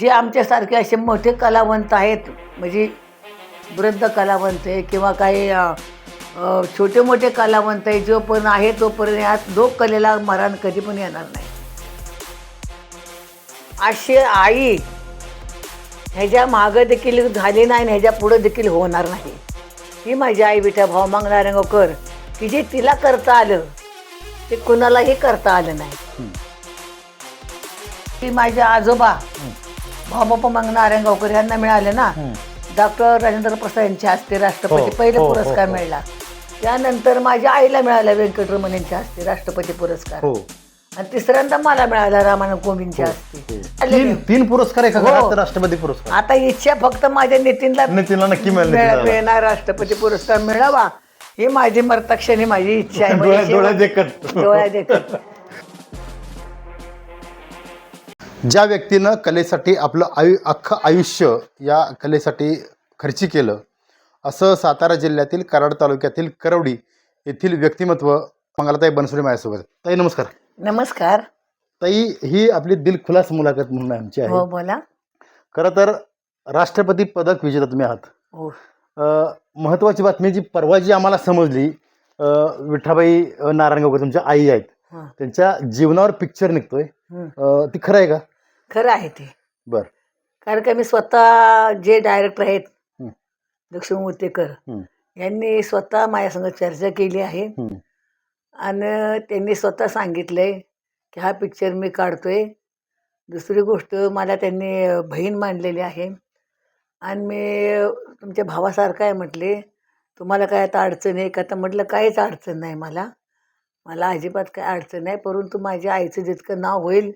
जे आमच्यासारखे असे मोठे कलावंत आहेत म्हणजे वृद्ध कलावंत आहे किंवा काही छोटे मोठे कलावंत आहे जोपर्यंत आहे तोपर्यंत या लोककलेला मरण कधी पण येणार नाही. अशी आई ह्याच्या मागं देखील झाली नाही आणि ह्याच्या पुढं देखील होणार नाही. ही माझी आई विठा भाऊ नारायणगावकर की जे तिला करता आलं ते कुणालाही करता आलं नाही. ती माझे आजोबा. भाऊबापा मग नारायणगावकर यांना मिळाले ना डॉक्टर राजेंद्र प्रसाद यांच्या हस्ते राष्ट्रपती हो, पहिले हो, हो, पुरस्कार हो. मिळाला त्यानंतर माझ्या आईला मिळाला व्यंकटरमण यांच्या हस्ते राष्ट्रपती पुरस्कार हो आणि तिसऱ्यांदा मला मिळाला रामानंद कोविंदच्या हस्ते आले तीन मी. तीन पुरस्कार एका हो. घरात राष्ट्रपती पुरस्कार आता इच्छा फक्त माझ्या नितीनला नितीनला नक्की मिळेल मिळ-. मिळणार राष्ट्रपती पुरस्कार मिळावा ही माझी मरताक्षणी माझी इच्छा आहे डोळ्या- शेवट- देखत. डोळ्यात देखत ज्या व्यक्तीनं कलेसाठी आपलं आयु अख्खं आयुष्य या कलेसाठी खर्ची केलं असं सातारा जिल्ह्यातील कराड तालुक्यातील करवडी येथील व्यक्तिमत्व मंगलाताई बनसोडे माझ्यासोबत. ताई नमस्कार. नमस्कार. ताई ही आपली दिलखुलास मुलाखत म्हणून आमची हो आहे बोला. खरं तर राष्ट्रपती पदक विजेता तुम्ही आहात. हो. अ, महत्त्वाची बातमी जी परवा जी आम्हाला समजली अ, विठाबाई नारायणगावकर तुमच्या आई आहेत. हा. त्यांच्या जीवनावर पिक्चर निघतोय. अ, ती खरं आहे का? खरं आहे ते. बर. कारण का मी स्वतः जे डायरेक्टर आहेत हं. दक्षिण मुतेकर हं. यांनी स्वतः माझ्यासंग चर्चा केली आहे. हं. आणि त्यांनी स्वतः सांगितलंय की हा पिक्चर मी काढतोय. दुसरी गोष्ट मला त्यांनी बहीण मांडलेली आहे. आणि मी तुमच्या भावासारखं आहे म्हटले तुम्हाला काय आता अडचण आहे का? तर म्हटलं काहीच अडचण नाही मला. मला अजिबात काय अडचण नाही परंतु माझ्या आईचं जितकं नाव होईल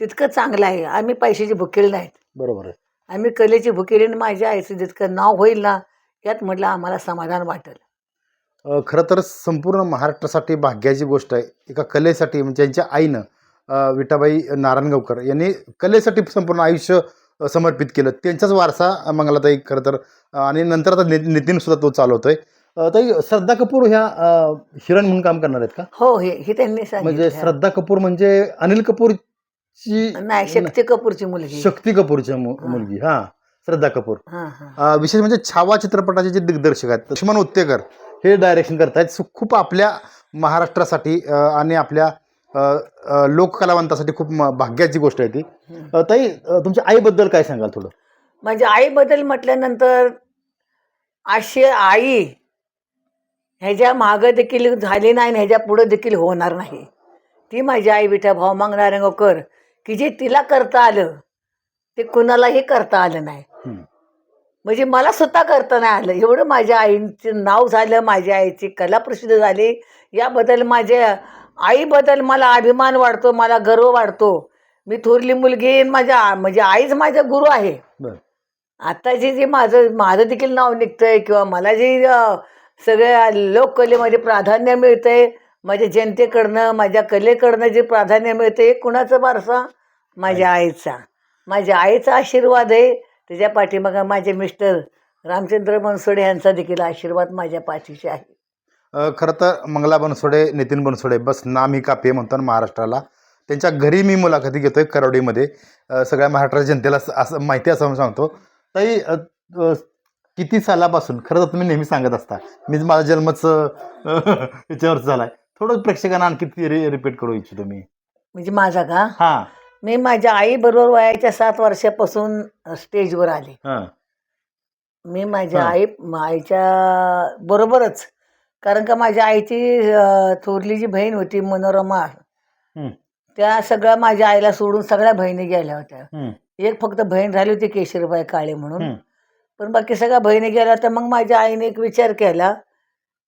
तितकं चांगलं आहे. आम्ही पैशाची भुकेल नाहीत. बरोबर आहे. आम्ही कलेची भुकेली आणि माझ्या आईचं जितकं नाव होईल ना यात म्हटलं आम्हाला समाधान वाटेल. अ, खरं तर संपूर्ण महाराष्ट्रासाठी भाग्याची गोष्ट आहे. एका कलेसाठी म्हणजे त्यांच्या आईनं अ, विठाबाई नारायणगावकर यांनी कलेसाठी संपूर्ण आयुष्य अ, समर्पित केलं. त्यांचाच वारसा अ, मंगलाताई खरं तर अ, आणि नंतर आता नि नितीन सुद्धा तो चालवतोय. अ, ताई श्रद्धा कपूर ह्या अ, हिरण म्हणून काम करणार आहेत का? हो हे हे त्यांनी म्हणजे सांगितलं श्रद्धा कपूर म्हणजे अनिल कपूरची नाही शक्ती कपूरची मुलगी. शक्ती कपूरची मु- हा. मुलगी हा श्रद्धा कपूर. हां हां. अ, विशेष म्हणजे छावा चित्रपटाचे जे दिग्दर्शक आहेत लक्ष्मण उत्तेकर हे डायरेक्शन करतायत. सो खूप आपल्या महाराष्ट्रासाठी अ, आणि आपल्या अ, अ, लोककलावंतासाठी खूप म- भाग्याची गोष्ट आहे ती. अ, ताई अ, तुमच्या आईबद्दल काय सांगाल थोडं? माझ्या आईबद्दल म्हटल्यानंतर अशी आई ह्याच्या मागं देखील झाली नाही आणि ह्याच्या पुढं देखील होणार नाही. ती माझी आई विठा भाऊ नारायणगावकर की जे तिला करता आलं ते कुणालाही करता आलं नाही. म्हणजे मला सुद्धा करता नाही आलं. एवढं माझ्या आईचं नाव झालं माझ्या आईची कला प्रसिद्ध झाली. याबद्दल माझ्या आईबद्दल मला अभिमान वाढतो मला गर्व वाढतो. मी थोरली मुलगी आहे आणि माझ्या म्हणजे आईच माझा गुरु आहे. बरं. आता जे जे माझं माझं देखील नाव निघतंय किंवा मला जे अ, सगळ्या लोककलेमध्ये प्राधान्य मिळतंय माझ्या जनतेकडनं माझ्या कलेकडनं जे प्राधान्य मिळतं हे कुणाचं वारसा माझ्या आईचा. माझ्या आईचा आशीर्वाद आहे. त्याच्या पाठीमागं माझे मिस्टर रामचंद्र बनसोडे यांचा देखील आशीर्वाद माझ्या पाठीशी आहे. खरं तर मंगला बनसोडे नितीन बनसोडे बस नाम ही कापे म्हणतो ना महाराष्ट्राला. त्यांच्या घरी मी मुलाखती घेतोय करवडीमध्ये सगळ्या महाराष्ट्र जनतेला असं माहिती असं सांगतो. ताई किती सालापासून खरं तर तुम्ही नेहमी सांगत असता मीच माझा जन्मच अ, याच्यावरच झालाय. थोडं प्रेक्षकांना आणखी रिपीट करू इच्छितो मी. म्हणजे माझा का? हां. मी माझ्या आईबरोबर वयाच्या सात वर्षापासून स्टेजवर आले. हां. मी माझ्या हा. आई आईच्या बरोबरच कारण का माझ्या आईची अ, थोरली जी बहीण होती मनोरमा. त्या सगळ्या माझ्या आईला सोडून सगळ्या बहिणी गेल्या होत्या. एक फक्त बहीण राहिली होती केशरबाई काळे म्हणून. पण बाकी सगळ्या बहिणी गेल्या होत्या मग माझ्या आईने एक विचार केला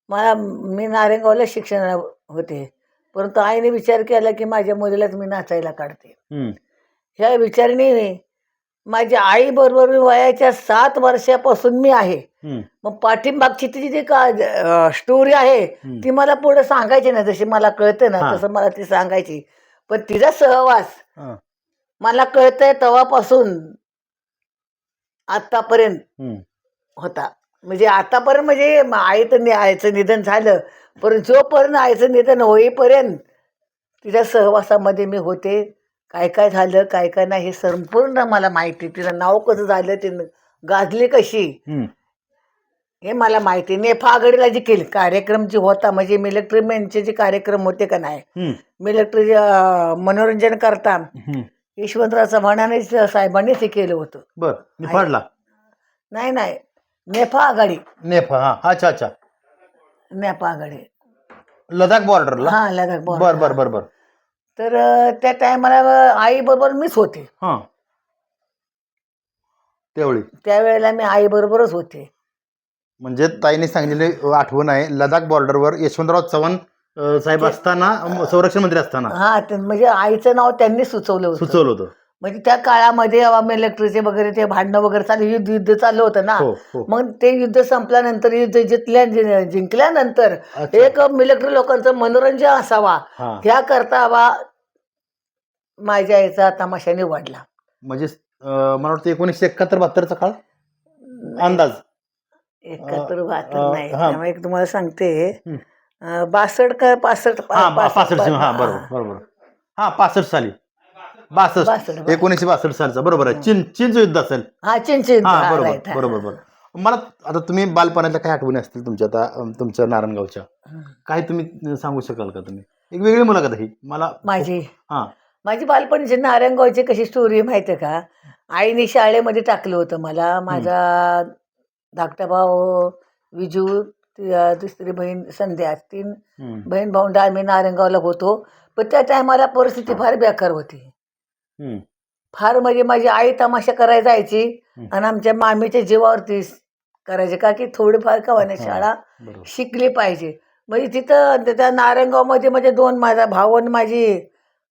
मला मी नारेगावला शिक्षणाला होते परंतु आईने विचार केला की माझ्या मुलीलाच मी नाचायला काढते हं. ह्या विचारणीने माझ्या आईबरोबर मी वयाच्या सात वर्षापासून मी आहे. मग पाठीमागची तिची जी का स्टोरी आहे. ती मला पुढे सांगायची ना जशी मला कळते ना हा. तसं मला ती सांगायची पण तिचा सहवास हां. मला कळतंय तेव्हापासून आतापर्यंत. होता म्हणजे आतापर्यंत म्हणजे म- आई तर नि- आईचं निधन झालं पण जोपर्यंत आईचं निधन होईपर्यंत तिच्या सहवासामध्ये मी होते. काय काय झालं काय काय नाही हे संपूर्ण मला माहिती. तिचं नाव कसं झालं ते गाजली कशी. हे मला माहिती. नेफा आघाडीला जे केले कार्यक्रम जे होता म्हणजे मिलिटरी मेनचे जे कार्यक्रम होते का नाही. मिलिटरी मनोरंजन करता. यशवंतराव चव्हाणाने साहेबांनी ते केलं होतं. बर निफाडला. नाही नाही. नेफा आघाडी. नेफा हा अच्छा अच्छा. आघाडी लडाख बॉर्डरला हा लडाख बर border. बर बर बर. तर अं, त्या टायमाला आई बरोबर मीच होते. हा. त्यावेळी त्यावेळेला मी आई बरोबरच होते. म्हणजे ताईने सांगितलेली आठवण आहे. लडाख बॉर्डरवर यशवंतराव चव्हाण अ, साहेब असताना अम, संरक्षण मंत्री असताना. हा ते म्हणजे आईचं नाव त्यांनी सुचवलं होतं. सुचवलं होतं. म्हणजे त्या काळामध्ये मिलिटरीचे वगैरे ते भांडणं वगैरे चालू युद्ध युद्ध चालू होतं ना. हो हो. मग ते युद्ध संपल्यानंतर युद्ध जिंकल्या जिंकल्यानंतर अच्छा. एक मिलिटरी लोकांचं मनोरंजन असावा. हा. ह्या करता बा माझ्या याचा तमाशा निवडला म्हणजे अ, मला वाटतं एकोणीसशे एकाहत्तर बहात्तरचा काळ? अंदाज. एकाहत्तर अं, बहात्तर अं, नाही. हा. त्यामुळे एक तुम्हाला सांगते. अं, बासष्ट का पासष्ट हा पासष्ट हा. बरोबर बरोबर. हा पासष्ट साली. बासष्ट. बासष्ट. एकोणीसशे बासष्ट सालचा. बरोबर आहे. चीन चीनचं युद्ध असेल. हा चिंचित हा बरोबर बरोबर बरोबर. मला आता तुम्ही बालपणातल्या काय आठवणी असतील तुमच्या आता अम, तुमच्या नारायणगावच्या. काय तुम्ही सांगू शकाल का तुम्ही? एक वेगळी मुलाखत आहे ही. मला माझी? हा. माझी बालपणीची नारायणगावची कशी स्टोरी माहिती आहे का? आईने शाळेमध्ये टाकलं होतं मला. माझा धाकटा भाऊ विजू ती- तिसरी बहीण संध्या तीन हम्म, बहीण भाऊंडा आम्ही नारायणगावला होतो. पण त्या टायमाला परिस्थिती फार बेकार होती. हम्म, फार म्हणजे माझी आई तमाशा करायला जायची. हम्म. आणि आमच्या मामीच्या जीवावरती करायचे. का की थोडीफार का होईना हा. शाळा बरोबर. शिकली पाहिजे. म्हणजे तिथं त्या- त्या नारायणगावमध्ये म्हणजे दोन माझा भाऊ आणि माझी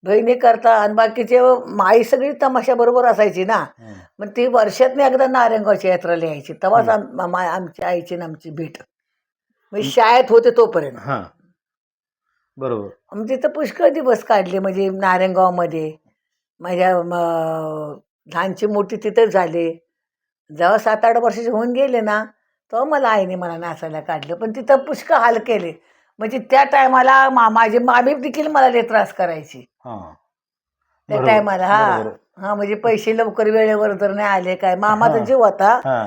बहिणी करता आणि बाकीचे आई सगळी तमाशा बरोबर असायची ना. हम्म, मग ती वर्षातनं एकदा नारायणगावची यात्रा यायची. तेव्हाच आम- मा- आमची आईची आणि आमची भेट. म्हणजे शाळेत होते तोपर्यंत. हा. बरोबर. मग तिथं पुष्कळ दिवस काढले. म्हणजे नारायणगावमध्ये माझ्या म- लहानची मोठी तिथंच झाले. जेव्हा सात आठ वर्षाचे होऊन गेले ना तेव्हा मला आईने मला नाचायला काढलं. पण तिथं पुष्कळ हाल केले. म्हणजे त्या टायमाला मा माझी मामी देखील मला लय त्रास करायची. हा. त्या बरोबर, टायमाला हा बरोबर. हा म्हणजे पैसे लवकर वेळेवर तर नाही आले काय मामाचा हा. जीव होता. हा.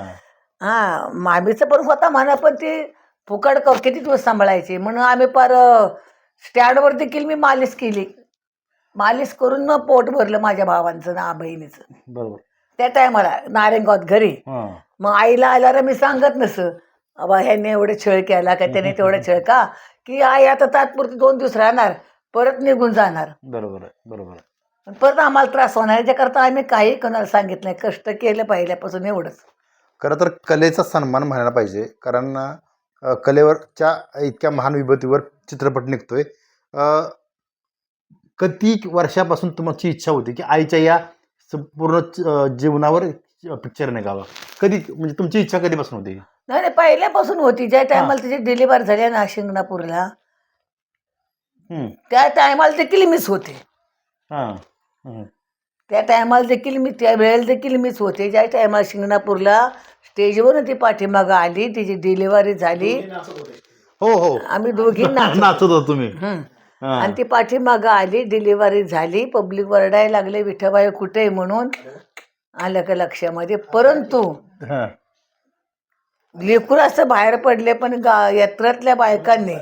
हा मामीचं पण होता म्हणा पण ते फुकट क- किती दिवस सांभाळायचे. म्हणून आम्ही पार स्टँडवर देखील मी मालिश केली. मालिश करून मग पोट भरलं माझ्या भावांचं ना बहिणीचं. बरोबर. त्या टायमाला नारायणगावात घरी. हा. मग आईला आल्याला मी सांगत नसं. अबा ह्याने एवढे छळ केला का त्याने तेवढा छळ का? की आई आता तात्पुरती दोन दिवस राहणार परत निघून जाणार. बरोबर आहे बरोबर आहे. पण परत आम्हाला त्रास होणार याच्याकरता आम्ही काही कोणाला सांगितलं नाही कष्ट केलं पहिल्यापासून एवढंच. खरं तर कलेचा सन्मान म्हणायला पाहिजे कारण अ, कलेवरच्या इतक्या महान विभूतीवर चित्रपट निघतोय. अ, किती वर्षापासून तुमची इच्छा होती की आईच्या या संपूर्ण जीवनावर पिक्चर निघावा? कधी म्हणजे तुमची इच्छा कधीपासून होती? नाही नाही पहिल्यापासून होती. ज्या टायमाला तिची डिलिव्हर झाली ना शिंगणापूरला हम्म, त्या टायमाला देखील मीच होते. हा, हम्म, त्या टायमाला देखील मी त्या वेळेला देखील मीच होते. ज्या टायमाला शिंगणापूरला स्टेजवरून ती पाठीमागं आली तिची डिलिव्हरी झाली. हो हो. आम्ही दोघी नाचत नाचत होतो तुम्ही. आणि ती पाठीमागं आली डिलिव्हरी झाली पब्लिक वरडायला लागले विठोबाई कुठे आहे म्हणून आलं का लक्षामध्ये. परंतु हा, लेकूर असं बाहेर पडले पण गा यात्रातल्या बायकांनी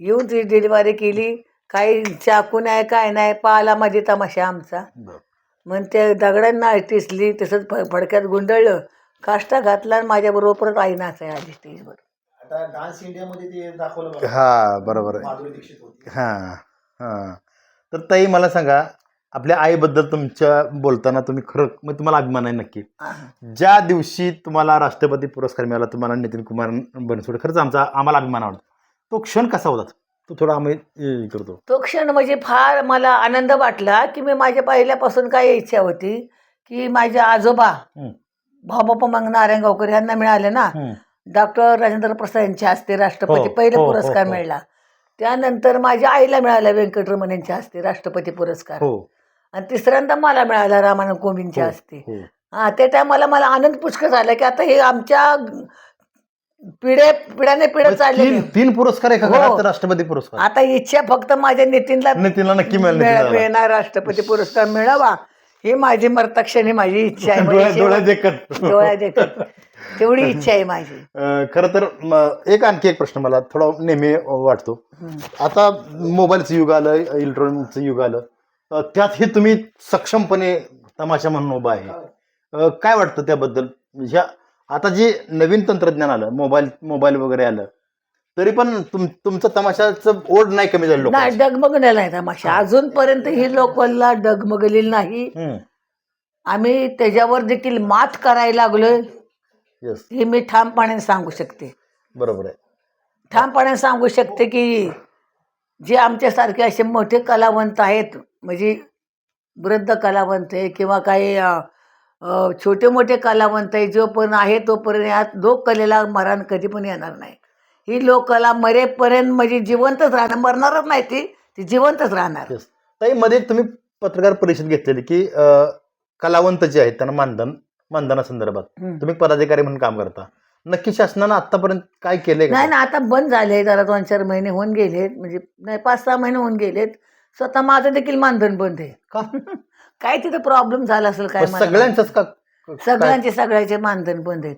येऊन ती डिलिव्हरी केली. काही चाकू नाही काय नाही पाला मध्ये तमाशा आमचा. मग ते दगडांना टिसली तसंच फ- फडक्यात गुंडळलं. काष्टा घातला आणि माझ्याबरोबर परत आई नाचाय आली स्टेजवर. आता डान्स इंडियामध्ये ते दाखवलं बघा. हा बरोबर आहे. माधुरी दीक्षित होती. हां हां. तर ताई मला सांगा आपल्या आईबद्दल तुमच्या बोलताना तुम्ही खरं मग तुम्हाला अभिमान आहे नक्की. ज्या दिवशी तुम्हाला राष्ट्रपती पुरस्कार मिळाला तुम्हाला नितीन कुमार बनसोडे खरंच आमचा आम्हाला अभिमान आवडतो. तो क्षण कसा होता? तो थोडा आम्ही हे करतो. तो क्षण म्हणजे फार मला आनंद वाटला की मी माझ्या पहिल्यापासून काय इच्छा होती की माझे आजोबा हं. भाऊबापा मग नारायणगावकर यांना मिळाले ना. डॉक्टर राजेंद्र प्रसाद यांच्या हस्ते राष्ट्रपती हो, पहिले हो, हो, पुरस्कार हो. मिळाला. त्यानंतर माझ्या आईला मिळाला व्यंकटरमण यांच्या हस्ते राष्ट्रपती पुरस्कार. हो. आणि तिसऱ्यांदा मला मिळाला रामानंद कोविंदच्या हस्ते. हो. हा त्या टायमाला मला आनंद पुष्कळ झाला की आता हे आमच्या पिढे पिढ्याने पिढ्या चालले तीन तीन पुरस्कार एका हो. घरात राष्ट्रपती पुरस्कार. आता इच्छा फक्त माझ्या नितीनला नितीनला नक्की मिळेल मिळ-. मिळणार राष्ट्रपती पुरस्कार मिळावा. ही माझी मर्तक्षणी माझी इच्छा आहे डोळ्या म्हणजे डोळ्या शेवट- देखत. डोळ्यात देखत. तेवढी इच्छा आहे माझी. अं, खरं तर म, एक आणखी एक प्रश्न मला थोडा नेहमी वाटतो. हम्म. आता मोबाईलचं युग आलं इलेक्ट्रॉनिकचं युग आलं. अं, त्यातही तुम्ही सक्षमपणे तमाशा म्हणून उभा आहे. अं, काय वाटतं त्याबद्दल? ह्या आता जे नवीन तंत्रज्ञान आलं मोबाईल मोबाईल वगैरे आलं तरी पण तुम तुमचं तमाशाचं ओढ नाही कमी झालं नाही. डगमगलेला नाही तमाशा. अजूनपर्यंत ही लोकलला डगमगलेली नाही. हम्म. आम्ही त्याच्यावर देखील मात करायला लागलोय. येस हे मी ठामपणे सांगू शकते. बरोबर आहे. ठामपणे सांगू शकते की जे आमच्यासारखे असे मोठे कलावंत आहेत म्हणजे वृद्ध कलावंत आहे किंवा काही अ, अ, छोटे मोठे कलावंत आहे जो पण आहे तोपर्यंत यात लोककलेला मरण कधी पण येणार नाही. ही लोककला मरेपर्यंत म्हणजे जिवंतच राहणार. मरणारच नाही ती ती जिवंतच राहणार. ताई मध्ये तुम्ही पत्रकार परिषद घेतलेली की अं, कलावंत जे आहेत त्यांना मानधन मानधनासंदर्भात हम्म. तुम्ही पदाधिकारी म्हणून काम करता. नक्की शासनानं आतापर्यंत काय केलंय नाही ना आता बंद झाले जरा दोन चार महिने होऊन गेलेत. म्हणजे नाही पाच सहा महिने होऊन गेलेत. स्वतः माझं देखील मानधन बंद आहे? काय तिथे प्रॉब्लेम झाला असेल काय सगळ्यांचंच का काय? सगळ्यांचे सगळ्याचे मानधन बंद आहेत.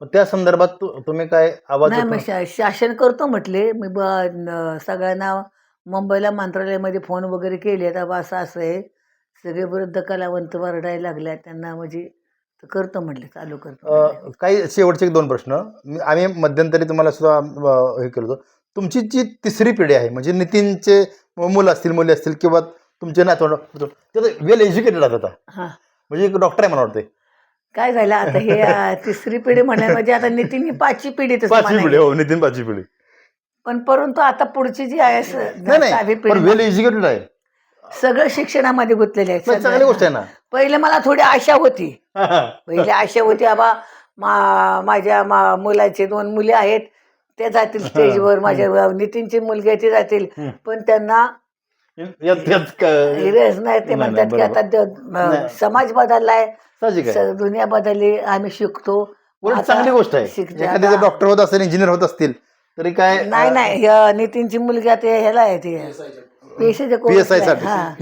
मग त्या संदर्भात तु- तुम्ही काय आवाज नाही उठवून- मग शा- शासन करतो म्हटले. मी ब न- सगळ्यांना मुंबईला मंत्रालयामध्ये फोन वगैरे केले. बा असं असं आहे. सगळे वृद्ध कलावंत वरडायला लागल्या त्यांना म्हणजे तर करतो म्हटले चालू करतो म्हटले. अं, काही शेवटचे एक दोन प्रश्न. मी- आम्ही मध्यंतरी तुम्हाला सुद्धा अं, हे केलं होतं. तुमची जी तिसरी पिढी आहे म्हणजे नितीनचे मुलं असतील मुली असतील किंवा तुमचे नातवंड ते वेल एज्युकेटेड आहेत आता. हा. म्हणजे एक डॉक्टर आहे मला वाटते काय झालं आता हे अं, तिसरी पिढी म्हणाय म्हणजे आता नितीन ही पाचवी पिढी तसं पाचवी पिढी म्हणायची. हो नितीन पाचवी पिढी पण परंतु आता पुढची जी आहे स- नाही सहावी नाही पण पिढी वेल एज्युकेटेड आहे सगळं शिक्षणामध्ये गुंतलेले आहेत मग चांगली सगळं. गोष्ट आहे ना पहिले मला थोडी आशा होती हा, हा. पहिले आशा होती आबा मा माझ्या मा मुलाचे दोन मुले आहेत ते जातील स्टेजवर माझ्या नितीनची मुलगी आहे ती जातील हम्म. पण त्यांना यात- यात क- हिरस नाही ते नाही, म्हणतात की बरोबर. आता द- नाही. अं, समाज बदललाय साहजिक आहे. स- दुनिया बदलली आम्ही शिकतो. उलट आता चांगली गोष्ट आहे. शिक- एखादी आता- डॉक्टर होत असेल इंजिनियर होत असतील तरी काय नाही नाही ह्या नितीनची मुलगी आता ह्याला आहे ती. पी एस आय ला करते. हा.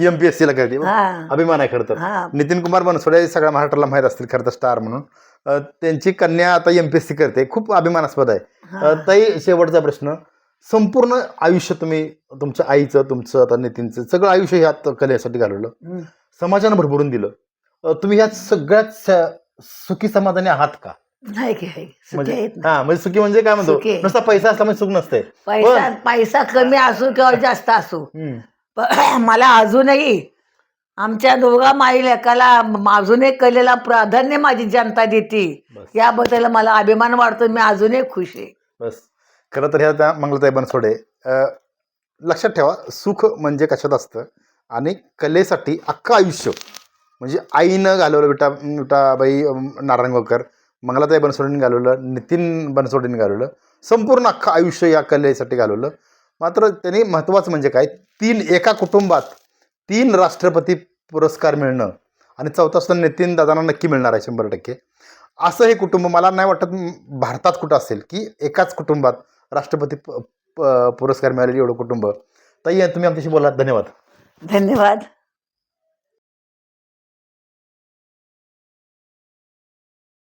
अभिमान आहे खरं तर. नितीन कुमार बनसोडे सगळ्या महाराष्ट्राला माहीत असतील खरं तर स्टार म्हणून. अं, त्यांची कन्या आता एमपीएससी करते. खूप अभिमानास्पद आहे. अं, ताई शेवटचा प्रश्न. संपूर्ण आयुष्य तुम्ही तुमच्या आईचं तुमचं आता नितीनचं सगळं आयुष्य ह्यात कलेसाठी घालवलं. हम्म. समाजानं भरभरून दिलं. तुम्ही ह्यात सगळ्यात सुखी समाधानी आहात का? आहे सुखी म्हणजे आहेत ना. हा म्हणजे सुखी म्हणजे काय म्हणतो? सुखी आहे. नुसता पैसा असला म्हणजे सुख नसते. पैसा पैसा कमी असो किंवा जास्त असो. प- मला अजूनही आमच्या दोघा माई लेकाला म- अजूनही कलेला प्राधान्य माझी जनता देते. बस. याबद्दल मला अभिमान वाटतो मी अजूनही खुश आहे. बस. खरं तर ह्या त्या मंगलताई बनसोडे अं, लक्षात ठेवा सुख म्हणजे कशात असतं? आणि कलेसाठी अख्खं आयुष्य म्हणजे आईनं घालवलं विटा विटाबाई नारायणगावकर मंगलाताई बनसोडेंनी घालवलं नितीन बनसोडेंनी घालवलं संपूर्ण अख्खं आयुष्य या कलेसाठी घालवलं. मात्र त्यांनी महत्त्वाचं म्हणजे काय? तीन एका कुटुंबात तीन राष्ट्रपती पुरस्कार मिळणं आणि चौथा सुद्धा नितीन दादांना नक्की मिळणार आहे शंभर टक्के. असं हे कुटुंब मला नाही वाटत भारतात कुठं असेल की एकाच कुटुंबात राष्ट्रपती प- प- पुरस्कार मिळालेले एवढं कुटुंब. ताई तुम्ही आमच्याशी बोला धन्यवाद. धन्यवाद.